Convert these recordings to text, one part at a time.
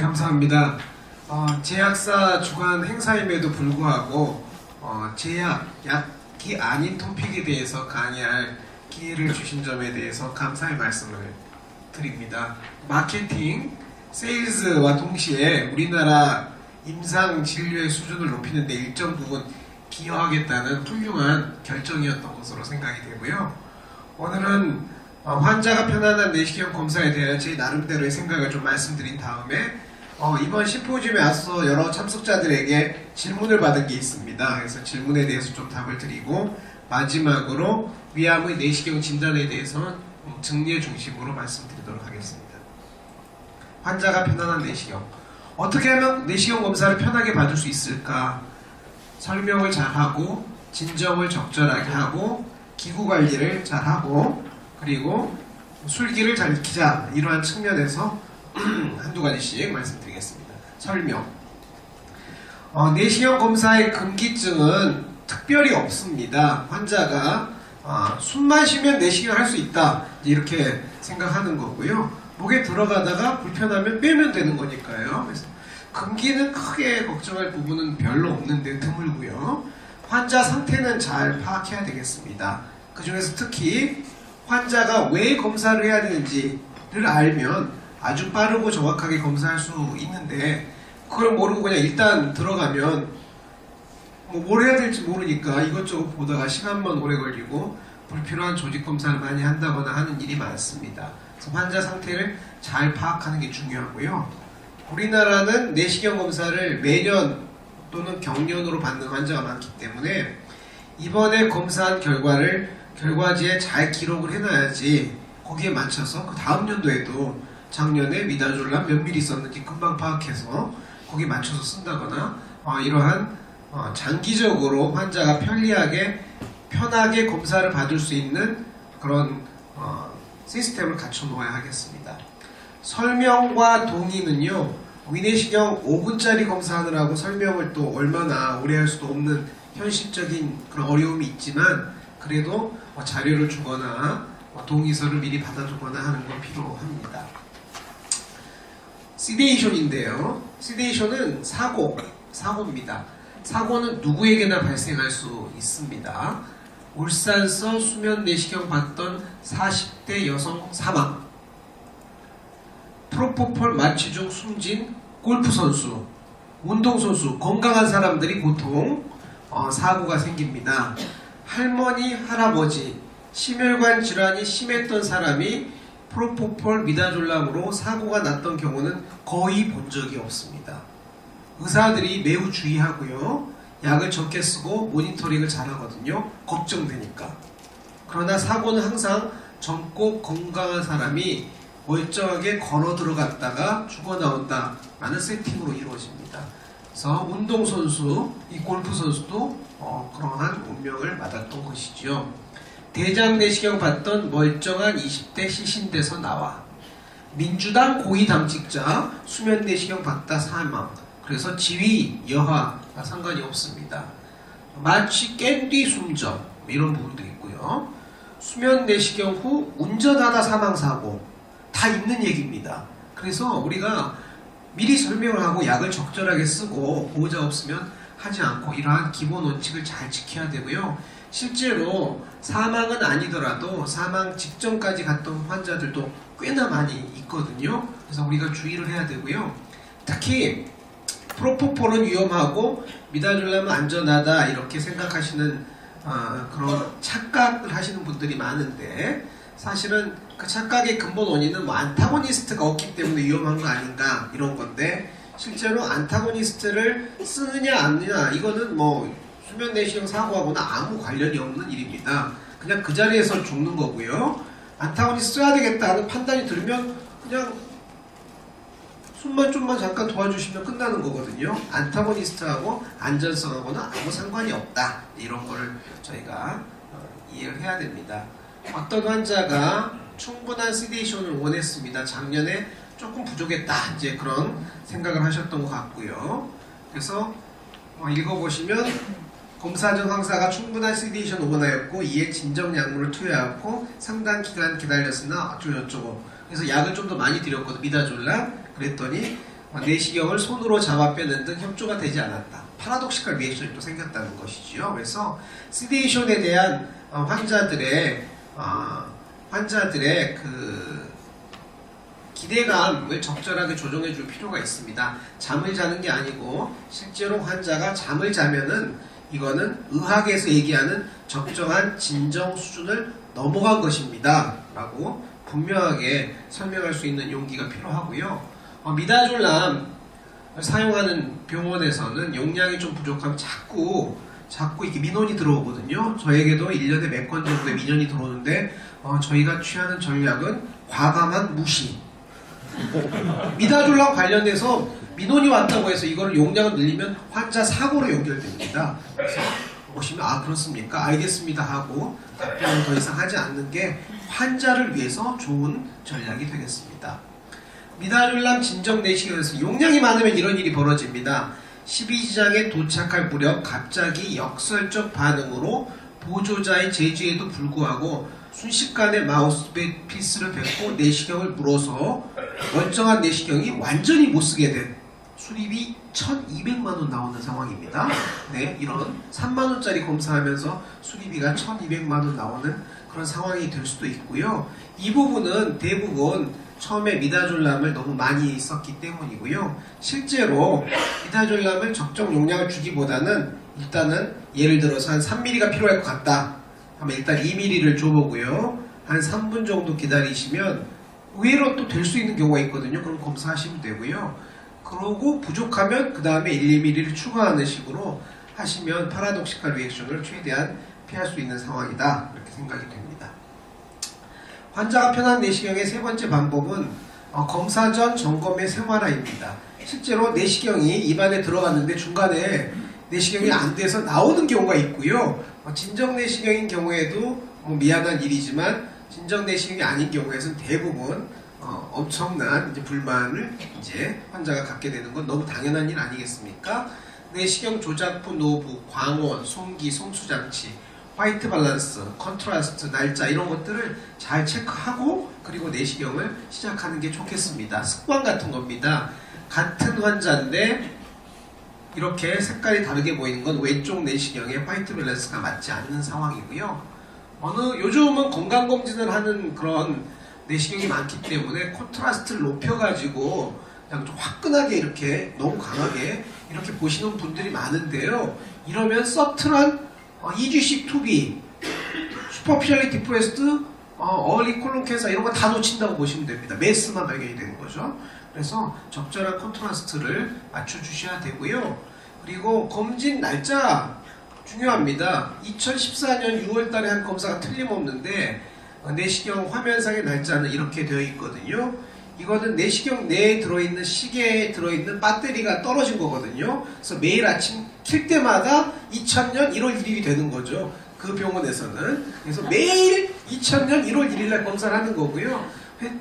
감사합니다. 어, 제약사 주관 행사임에도 불구하고 어, 제약, 약이 아닌 토픽에 대해서 강의할 기회를 주신 점에 대해서 감사의 말씀을 드립니다. 마케팅, 세일즈와 동시에 우리나라 임상 진료의 수준을 높이는 데 일정 부분 기여하겠다는 훌륭한 결정이었던 것으로 생각이 되고요. 오늘은 어, 환자가 편안한 내시경 검사에 대한 제 나름대로의 생각을 좀 말씀드린 다음에 어, 이번 심포지움에 앞서 여러 참석자들에게 질문을 받은 게 있습니다. 그래서 질문에 대해서 좀 답을 드리고 마지막으로 위암의 내시경 진단에 대해서는 음, 증례 중심으로 말씀드리도록 하겠습니다. 환자가 편안한 내시경 어떻게 하면 내시경 검사를 편하게 받을 수 있을까? 설명을 잘하고 진정을 적절하게 하고 기구 관리를 잘하고 그리고 술기를 잘 익히자 이러한 측면에서 한두 가지씩 말씀드리겠습니다. 설명. 어, 내시경 검사의 금기증은 특별히 없습니다. 환자가 어, 숨만 쉬면 내시경 할 수 있다 이렇게 생각하는 거고요. 목에 들어가다가 불편하면 빼면 되는 거니까요. 그래서 금기는 크게 걱정할 부분은 별로 없는데 드물고요. 환자 상태는 잘 파악해야 되겠습니다. 그 중에서 특히 환자가 왜 검사를 해야 되는지를 알면 아주 빠르고 정확하게 검사할 수 있는데 그걸 모르고 그냥 일단 들어가면 뭐 뭘 해야 될지 모르니까 이것저것 보다가 시간만 오래 걸리고 불필요한 조직 검사를 많이 한다거나 하는 일이 많습니다. 그래서 환자 상태를 잘 파악하는 게 중요하고요. 우리나라는 내시경 검사를 매년 또는 경년으로 받는 환자가 많기 때문에 이번에 검사한 결과를 결과지에 잘 기록을 해놔야지 거기에 맞춰서 그 다음 연도에도 작년에 미다졸람 몇 미리 썼는지 금방 파악해서 거기에 맞춰서 쓴다거나 어, 이러한 어, 장기적으로 환자가 편리하게 편하게 검사를 받을 수 있는 그런 어, 시스템을 갖춰 놓아야 하겠습니다. 설명과 동의는요 위내시경 5분짜리 검사하느라고 설명을 또 얼마나 오래 할 수도 없는 현실적인 그런 어려움이 있지만 그래도 뭐 자료를 주거나 뭐 동의서를 미리 받아두거나 하는 건 필요합니다. 시데이션인데요. 시데이션은 사고, 사고입니다. 사고는 누구에게나 발생할 수 있습니다. 울산서 수면 내시경 받던 40대 여성 사망. 프로포폴 마취 중 숨진 골프 선수, 운동 선수, 건강한 사람들이 보통 어, 사고가 생깁니다. 할머니, 할아버지, 심혈관 질환이 심했던 사람이 프로포폴 미다졸람으로 사고가 났던 경우는 거의 본 적이 없습니다. 의사들이 매우 주의하고요. 약을 적게 쓰고 모니터링을 잘 하거든요. 걱정되니까. 그러나 사고는 항상 젊고 건강한 사람이 멀쩡하게 걸어 들어갔다가 죽어 나온다 라는 세팅으로 이루어집니다. 그래서 운동선수, 이 골프선수도 어, 그러한 운명을 맞았던 것이지요. 대장 내시경 받던 멀쩡한 20대 시신돼서 나와. 민주당 고위 당직자 수면 내시경 받다 사망. 그래서 지위, 여하가 상관이 없습니다. 마치 깬 뒤 숨져 이런 부분도 있고요. 수면 내시경 후 운전하다 사망 사고 다 있는 얘기입니다. 그래서 우리가 미리 설명을 하고 약을 적절하게 쓰고 보호자 없으면 하지 않고 이러한 기본 원칙을 잘 지켜야 되고요. 실제로 사망은 아니더라도 사망 직전까지 갔던 환자들도 꽤나 많이 있거든요. 그래서 우리가 주의를 해야 되고요. 특히 프로포폴은 위험하고 미다졸람은 안전하다 이렇게 생각하시는 어, 그런 착각을 하시는 분들이 많은데 사실은 그 착각의 근본 원인은 뭐 안타고니스트가 없기 때문에 위험한 거 아닌가 이런 건데 실제로 안타고니스트를 쓰느냐 안 쓰느냐 이거는 뭐 수면 내시경 사고하고는 아무 관련이 없는 일입니다. 그냥 그 자리에서 죽는 거고요. 안타고니스트 써야 되겠다 하는 판단이 들면 그냥 숨만 좀만 잠깐 도와주시면 끝나는 거거든요. 안타고니스트하고 안전성하고는 아무 상관이 없다. 이런 거를 저희가 어, 이해를 해야 됩니다. 어떤 환자가 충분한 시데이션을 원했습니다. 작년에 조금 부족했다. 이제 그런 생각을 하셨던 것 같고요. 그래서 어, 읽어보시면 검사 전 황사가 충분한 시데이션 원하였고 이에 진정 약물을 투여하고 상당 기간 기다렸으나 어쩌고 저쩌고 그래서 약을 좀 더 많이 드렸거든 미다졸라 그랬더니 어, 내시경을 손으로 잡아 빼는 등 협조가 되지 않았다. 파라독시컬 리액션이 또 생겼다는 것이지요. 그래서 시데이션에 대한 어, 환자들의 어, 환자들의 그 기대감을 적절하게 조정해 줄 필요가 있습니다. 잠을 자는 게 아니고 실제로 환자가 잠을 자면은 이거는 의학에서 얘기하는 적정한 진정 수준을 넘어간 것입니다. 라고 분명하게 설명할 수 있는 용기가 필요하고요. 어, 미다졸람 사용하는 병원에서는 용량이 좀 부족하면 자꾸 자꾸 이렇게 민원이 들어오거든요. 저에게도 1년에 몇 건 정도의 민원이 들어오는데 어, 저희가 취하는 전략은 과감한 무시. 미다졸람 관련돼서 민원이 왔다고 해서 이거를 용량을 늘리면 환자 사고로 연결됩니다. 그래서 보시면 아 그렇습니까? 알겠습니다 하고 답변을 더 이상 하지 않는 게 환자를 위해서 좋은 전략이 되겠습니다. 미다졸람 진정 내시경에서 용량이 많으면 이런 일이 벌어집니다. 12지장에 도착할 무렵 갑자기 역설적 반응으로 보조자의 제지에도 불구하고 순식간에 마우스피스를 뱉고 내시경을 물어서 멀쩡한 내시경이 완전히 못쓰게 된 수리비 1200만 원 나오는 상황입니다. 네, 이런 3만 원짜리 검사하면서 수리비가 1200만 원 나오는 그런 상황이 될 수도 있고요. 이 부분은 대부분 처음에 미다졸람을 너무 많이 썼기 때문이고요. 실제로 미다졸람을 적정 용량을 주기보다는 일단은 예를 들어서 한 3mm가 필요할 것 같다. 하면 일단 2mm를 줘보고요. 한 3분 정도 기다리시면 의외로 또 될 수 있는 경우가 있거든요. 그럼 검사하시면 되고요. 그러고 부족하면 그 다음에 1, 2mm를 추가하는 식으로 하시면 파라독시칼 리액션을 최대한 피할 수 있는 상황이다. 이렇게 생각이 됩니다. 환자가 편한 내시경의 세 번째 방법은 어, 검사 전 점검의 생활화입니다. 실제로 내시경이 입안에 들어갔는데 중간에 내시경이 안 돼서 나오는 경우가 있고요. 어, 진정 내시경인 경우에도 뭐 미안한 일이지만 진정 내시경이 아닌 경우에는 대부분 어, 엄청난 이제 불만을 이제 환자가 갖게 되는 건 너무 당연한 일 아니겠습니까? 내시경 조작부 노부, 광원, 송기, 송수장치, 화이트 밸런스, 컨트라스트, 날짜 이런 것들을 잘 체크하고 그리고 내시경을 시작하는 게 좋겠습니다. 습관 같은 겁니다. 같은 환자인데 이렇게 색깔이 다르게 보이는 건 왼쪽 내시경에 화이트 밸런스가 맞지 않는 상황이고요. 어느 요즘은 건강 검진을 하는 그런 내시경이 많기 때문에 콘트라스트를 높여가지고 그냥 좀 화끈하게 이렇게 너무 강하게 이렇게 보시는 분들이 많은데요. 이러면 서트란 어, EGC 2B, 슈퍼피셜리 디프레스트, 어, 어리 콜론 캔서 이런 거 다 놓친다고 보시면 됩니다. 메스만 발견이 되는 거죠. 그래서 적절한 컨트라스트를 맞춰주셔야 되고요. 그리고 검진 날짜 중요합니다. 2014년 6월 달에 한 검사가 틀림없는데 어, 내시경 화면상의 날짜는 이렇게 되어 있거든요. 이거는 내시경 내에 들어있는 시계에 들어있는 배터리가 떨어진 거거든요. 그래서 매일 아침 킬 때마다 2000년 1월 1일이 되는 거죠. 그 병원에서는. 그래서 매일 2000년 1월 1일 날 검사를 하는 거고요. 회-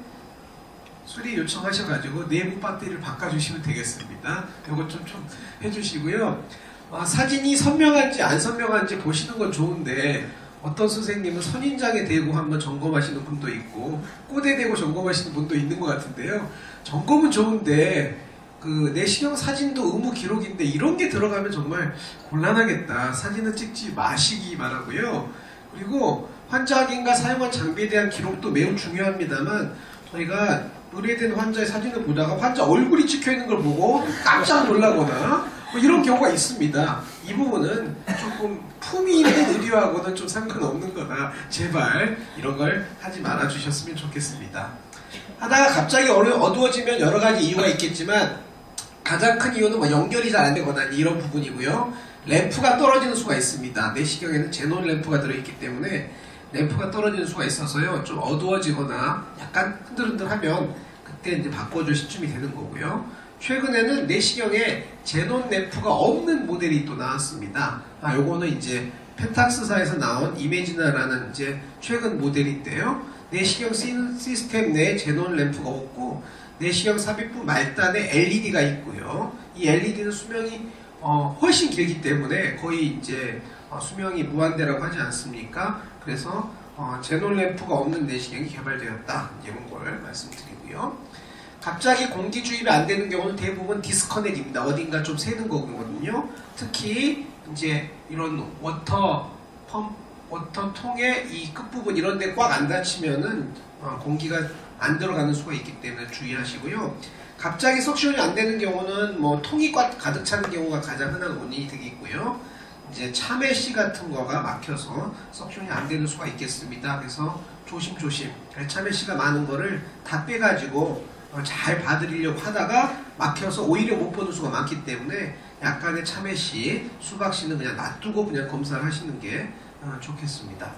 수리 요청하셔가지고 내부 배터리를 바꿔주시면 되겠습니다. 이거 좀, 좀 해주시고요. 아, 사진이 선명한지 안 선명한지 보시는 건 좋은데 어떤 선생님은 선인장에 대고 한번 점검하시는 분도 있고 꼬대 대고 점검하시는 분도 있는 것 같은데요. 점검은 좋은데 그 내시경 사진도 의무 기록인데 이런 게 들어가면 정말 곤란하겠다. 사진은 찍지 마시기 바라고요. 그리고 환자 확인과 사용한 장비에 대한 기록도 매우 중요합니다만 저희가 의뢰된 환자의 사진을 보다가 환자 얼굴이 찍혀 있는 걸 보고 깜짝 놀라거나 뭐 이런 경우가 있습니다. 이 부분은 조금 품위 있는 의료하고는 좀 상관없는 거다. 제발 이런 걸 하지 말아 주셨으면 좋겠습니다. 하다가 갑자기 어두워지면 여러 가지 이유가 있겠지만 가장 큰 이유는 뭐 연결이 잘 안 되거나 이런 부분이고요. 램프가 떨어지는 수가 있습니다. 내시경에는 제논 램프가 들어있기 때문에 램프가 떨어지는 수가 있어서요. 좀 어두워지거나 약간 흔들흔들하면 그때 이제 바꿔줄 시점이 되는 거고요. 최근에는 내시경에 제논 램프가 없는 모델이 또 나왔습니다. 아, 요거는 이제 펜탁스사에서 나온 이메지나라는 이제 최근 모델인데요. 내시경 시- 시스템 내에 제논 램프가 없고 내시경 삽입부 말단에 LED가 있고요. 이 LED는 수명이 어, 훨씬 길기 때문에 거의 이제 어, 수명이 무한대라고 하지 않습니까? 그래서 어, 제논 램프가 없는 내시경이 개발되었다. 이런 걸 말씀드리고요. 갑자기 공기 주입이 안 되는 경우는 대부분 디스커넥입니다. 어딘가 좀 새는 거거든요. 특히 이제 이런 워터 펌 워터 통의 이 끝부분 이런 데 꽉 안 닫히면은 어, 공기가 안 들어가는 수가 있기 때문에 주의하시고요. 갑자기 석션이 안 되는 경우는 뭐 통이 꽉 가득 차는 경우가 가장 흔한 원인이 되겠고요. 이제 참외씨 같은 거가 막혀서 석션이 안 되는 수가 있겠습니다. 그래서 조심조심 참외씨가 많은 거를 다 빼가지고 어, 잘 봐드리려고 하다가 막혀서 오히려 못 보는 수가 많기 때문에 약간의 참외 씨, 수박 씨는 그냥 놔두고 그냥 검사를 하시는 게 어, 좋겠습니다.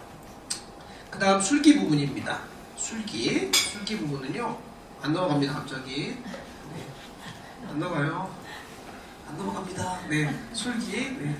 그 다음 술기 부분입니다. 술기, 술기 부분은요 안 넘어갑니다 갑자기. 네. 안 넘어가요. 안 넘어갑니다. 네, 술기. 네.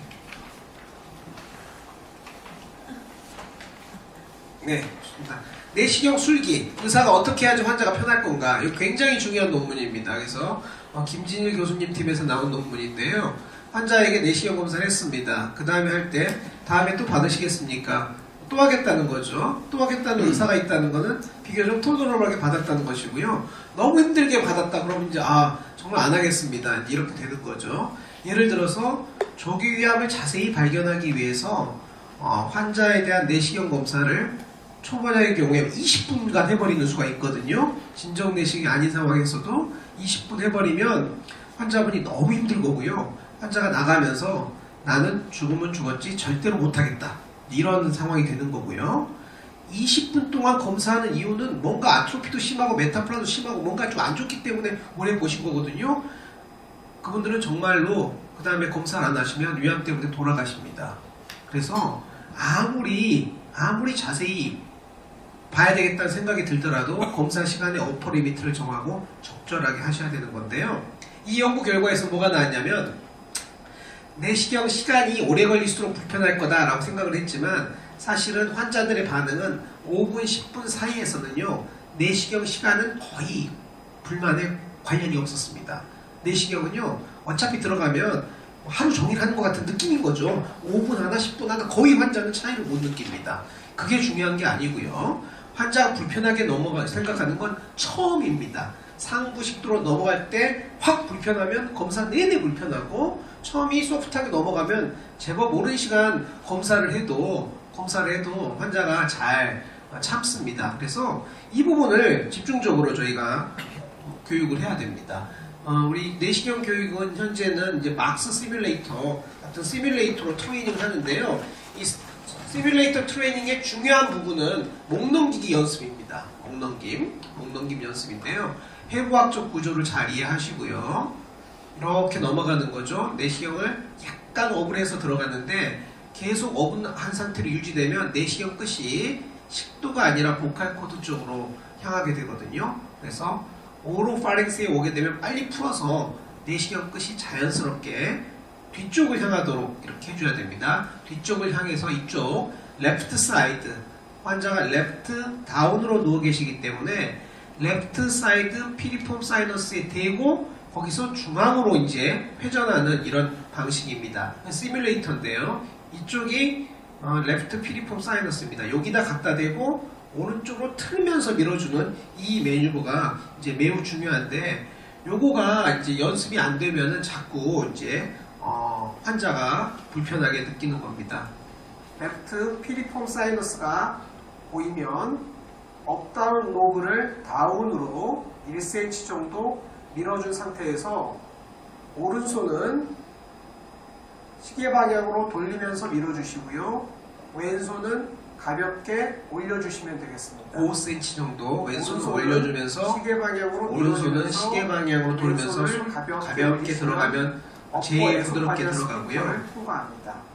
네, 좋습니다. 내시경 술기 의사가 어떻게 해야지 환자가 편할 건가? 이거 굉장히 중요한 논문입니다. 그래서 어, 김진일 교수님 팀에서 나온 논문인데요. 환자에게 내시경 검사를 했습니다. 그 다음에 할 때 다음에 또 받으시겠습니까? 또 하겠다는 거죠. 또 하겠다는 의사가 있다는 거는 비교적 톨더러블하게 받았다는 것이고요. 너무 힘들게 받았다 그러면 이제 아 정말 안 하겠습니다. 이렇게 되는 거죠. 예를 들어서 조기 위암을 자세히 발견하기 위해서 어, 환자에 대한 내시경 검사를 초보자의 경우에 20분간 해버리는 수가 있거든요. 진정 내시경이 아닌 상황에서도 20분 해버리면 환자분이 너무 힘들 거고요. 환자가 나가면서 나는 죽으면 죽었지 절대로 못하겠다. 이런 상황이 되는 거고요. 20분 동안 검사하는 이유는 뭔가 아트로피도 심하고 메타플라도 심하고 뭔가 좀 안 좋기 때문에 오래 보신 거거든요. 그분들은 정말로 그 다음에 검사를 안 하시면 위암 때문에 돌아가십니다. 그래서 아무리 아무리 자세히 봐야 되겠다는 생각이 들더라도 검사 시간에 어퍼 리미트를 정하고 적절하게 하셔야 되는 건데요. 이 연구 결과에서 뭐가 나왔냐면 내시경 시간이 오래 걸릴수록 불편할 거다라고 생각을 했지만 사실은 환자들의 반응은 5분, 10분 사이에서는요 내시경 시간은 거의 불만에 관련이 없었습니다. 내시경은요 어차피 들어가면 하루 종일 하는 것 같은 느낌인 거죠. 5분 하나, 10분 하나 거의 환자는 차이를 못 느낍니다. 그게 중요한 게 아니고요. 환자가 불편하게 넘어가 생각하는 건 처음입니다. 상부식도로 넘어갈 때 확 불편하면 검사 내내 불편하고 처음이 소프트하게 넘어가면 제법 오랜 시간 검사를 해도 검사를 해도 환자가 잘 참습니다. 그래서 이 부분을 집중적으로 저희가 교육을 해야 됩니다. 어, 우리 내시경 교육은 현재는 이제 막스 시뮬레이터 같은 시뮬레이터로 트레이닝 하는데요. 이 시뮬레이터 트레이닝의 중요한 부분은 목 넘기기 연습입니다. 목 넘김, 목 넘김 연습인데요. 해부학적 구조를 잘 이해하시고요. 이렇게 넘어가는 거죠. 내시경을 약간 오븐해서 들어갔는데 계속 오븐한 상태로 유지되면 내시경 끝이 식도가 아니라 보칼 코드 쪽으로 향하게 되거든요. 그래서 오로파렉스에 오게 되면 빨리 풀어서 내시경 끝이 자연스럽게 뒤쪽을 향하도록 이렇게 해줘야 됩니다. 뒤쪽을 향해서 이쪽 레프트 사이드 환자가 레프트 다운으로 누워 계시기 때문에 레프트 사이드 피리폼 사이너스에 대고 거기서 중앙으로 이제 회전하는 이런 방식입니다. 시뮬레이터인데요. 이쪽이 어, 레프트 피리폼 사이너스입니다. 여기다 갖다 대고 오른쪽으로 틀면서 밀어주는 이 매뉴버가 이제 매우 중요한데 요거가 이제 연습이 안 되면은 자꾸 이제 어, 환자가 불편하게 느끼는 겁니다. 레프트 피리폼 사이너스가 보이면 업다운 로브를 다운으로 1cm 정도 밀어준 상태에서 오른손은 시계 방향으로 돌리면서 밀어주시고요. 왼손은 가볍게 올려주시면 되겠습니다. 5cm 정도 오른손은 올려주면서 시계 방향으로 오른손은 시계 방향으로 돌면서 가볍게, 가볍게 들어가면 제일 부드럽게 들어가고요.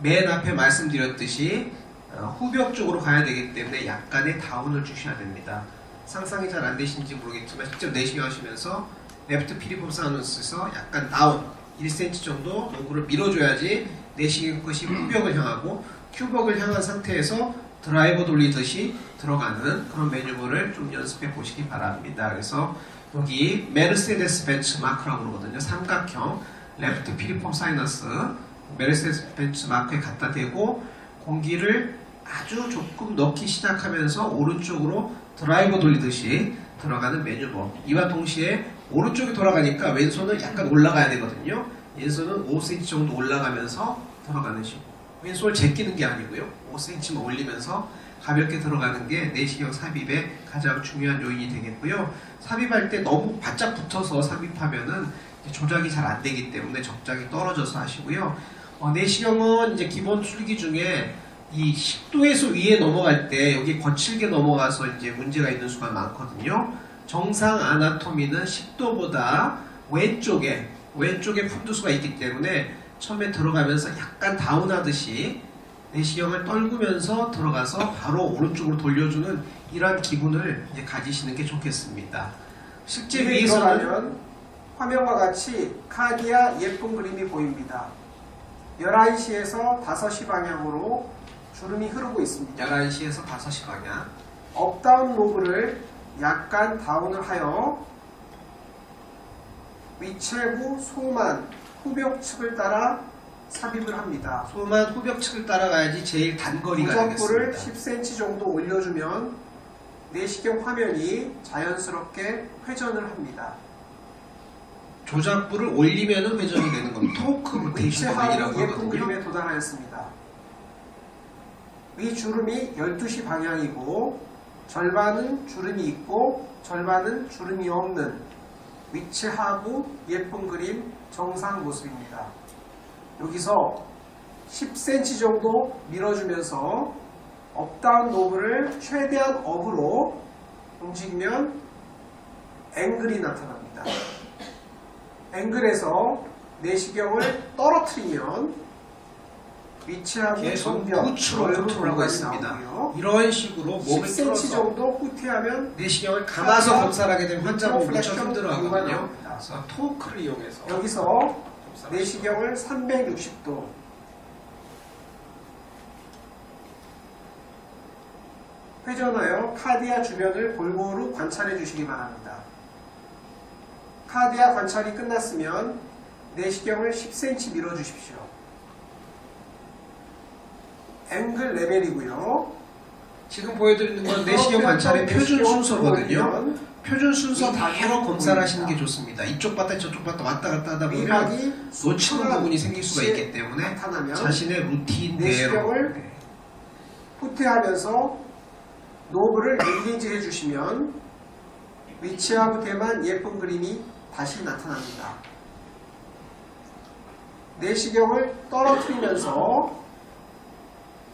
맨 앞에 말씀드렸듯이 어, 후벽 쪽으로 가야 되기 때문에 약간의 다운을 주셔야 됩니다. 상상이 잘 안 되시는지 모르겠지만 직접 내시경 하시면서 레프트 피리폼 사우너스에서 약간 다운 1cm 정도 농구를 밀어줘야지 내시경 끝이 후벽을 향하고 큐벅을 향한 상태에서 드라이버 돌리듯이 들어가는 그런 매뉴버를 좀 연습해 보시기 바랍니다. 그래서 여기 메르세데스 벤츠 마크라고 그러거든요. 삼각형 레프트 피리폼 사이너스 메르세데스 벤츠 마크에 갖다 대고 공기를 아주 조금 넣기 시작하면서 오른쪽으로 드라이버 돌리듯이 들어가는 매뉴버 이와 동시에 오른쪽이 돌아가니까 왼손은 약간 올라가야 되거든요. 왼손은 5cm 정도 올라가면서 들어가는 식으로. 왼손을 제끼는 게 아니고요. 5cm만 올리면서 가볍게 들어가는 게 내시경 삽입의 가장 중요한 요인이 되겠고요. 삽입할 때 너무 바짝 붙어서 삽입하면은 조작이 잘 안 되기 때문에 적당히 떨어져서 하시고요. 어, 내시경은 이제 기본 술기 중에 이 10도에서 위에 넘어갈 때 여기 거칠게 넘어가서 이제 문제가 있는 수가 많거든요. 정상 아나토미는 10도보다 왼쪽에 왼쪽에 푼두수가 있기 때문에 처음에 들어가면서 약간 다운하듯이 내시경을 떨구면서 들어가서 바로 오른쪽으로 돌려주는 이러한 기분을 이제 가지시는 게 좋겠습니다. 실제 위에서는 화면과 같이 카디아 예쁜 그림이 보입니다. 11시에서 5시 방향으로 주름이 흐르고 있습니다. 11시에서 5시 방향 업다운 로브를 약간 다운을 하여 위체부 소만 후벽 측을 따라 삽입을 합니다. 소만 후벽 측을 따라가야지 제일 단거리가 되겠습니다. 10cm 정도 올려주면 내시경 화면이 자연스럽게 회전을 합니다. 조작부를 올리면은 회전이 되는 겁니다. 토크 로테이션 예쁜 하거든요. 그림에 도달하였습니다. 위 주름이 12시 방향이고 절반은 주름이 있고 절반은 주름이 없는 위치하고 예쁜 그림 정상 모습입니다. 여기서 10cm 정도 밀어주면서 업다운 노브를 최대한 업으로 움직이면 앵글이 나타납니다. 앵글에서 내시경을 떨어뜨리면 위치하고 정벽, 우측으로 공간이 있습니다. 이런 식으로 몸을 10cm 틀어서 정도 후퇴하면 내시경을 감아서 검사를 하게 되면 환자분 무척 힘들어하거든요. 그래서 토크를 이용해서 여기서 내시경을 360도 회전하여 카디아 주변을 골고루 관찰해 주시기 바랍니다. 카디아 관찰이 끝났으면 내시경을 10cm 밀어 주십시오. 앵글 레벨이고요. 지금 보여드리는 건 내시경 관찰의 표준 순서거든요. 표준 순서 대로 검사를 하시는 게 좋습니다. 이쪽 봤다 저쪽 봤다 왔다 갔다 하다 보면 놓치는 부분이 생길 수가 있기 때문에 자신의 루틴대로 내시경을 네. 후퇴하면서 노브를 엔게이지 해주시면 위치하고 대만 예쁜 그림이 다시 나타납니다. 내시경을 떨어뜨리면서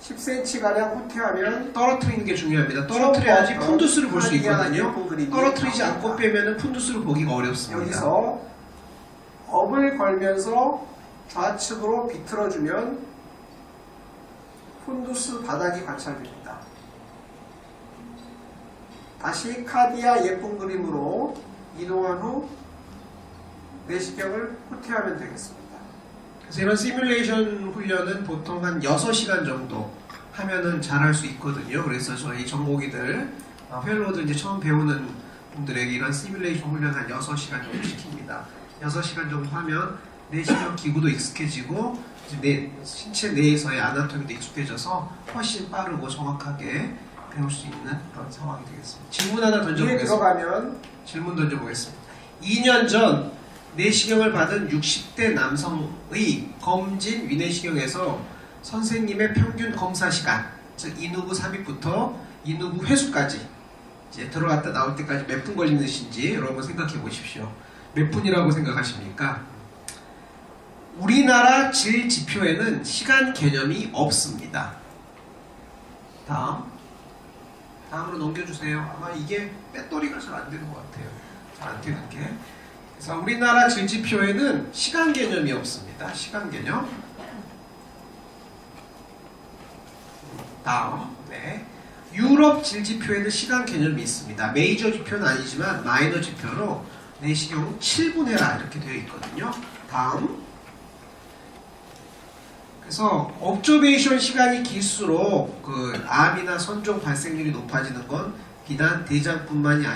10cm가량 후퇴하면 떨어뜨리는 게 중요합니다. 떨어뜨려야지 푼두스를 볼 수 있거든요. 떨어뜨리지. 않고 빼면은 푼두스를 보기가 어렵습니다. 여기서 업을 걸면서 좌측으로 비틀어주면 푼두스 바닥이 관찰됩니다. 다시 카디아 예쁜 그림으로 이동한 후 내시경을 후퇴하면 되겠습니다. 그래서 이런 시뮬레이션 훈련은 보통 한 6시간 정도 하면은 잘할 수 있거든요. 그래서 저희 전공의들, 어, 펠로우들 이제 처음 배우는 분들에게 이런 시뮬레이션 훈련 한 6시간 정도 시킵니다. 6시간 정도 하면 내시경 기구도 익숙해지고 내 신체 내에서의 아나토미도 익숙해져서 훨씬 빠르고 정확하게 배울 수 있는 그런 상황이 되겠습니다. 질문 하나 던져보겠습니다. 들어가면 질문 던져보겠습니다. 2년 전 내시경을 받은 60대 남성의 검진 위내시경에서 선생님의 평균 검사 시간, 즉 인후부 삽입부터 인후부 회수까지 이제 들어갔다 나올 때까지 몇 분 걸리는지 여러분 생각해 보십시오. 몇 분이라고 생각하십니까? 우리나라 질 지표에는 시간 개념이 없습니다. 다음. 다음으로 넘겨주세요. 아마 이게 배터리가 잘 안 되는 것 같아요. 잘 안 되는 게. 그래서 우리나라 질지표에는 시간 개념이 없습니다. 시간 개념. 다음. 네. 유럽 질지표에는 시간 개념이 있습니다. 메이저 지표는 아니지만 마이너 지표로 내시경 7분 해라 이렇게 되어 있거든요. 다음. 그래서 옵저베이션 시간이 길수록 그 암이나 선종 발생률이 높아지는 건 비단 대장뿐만이 아니고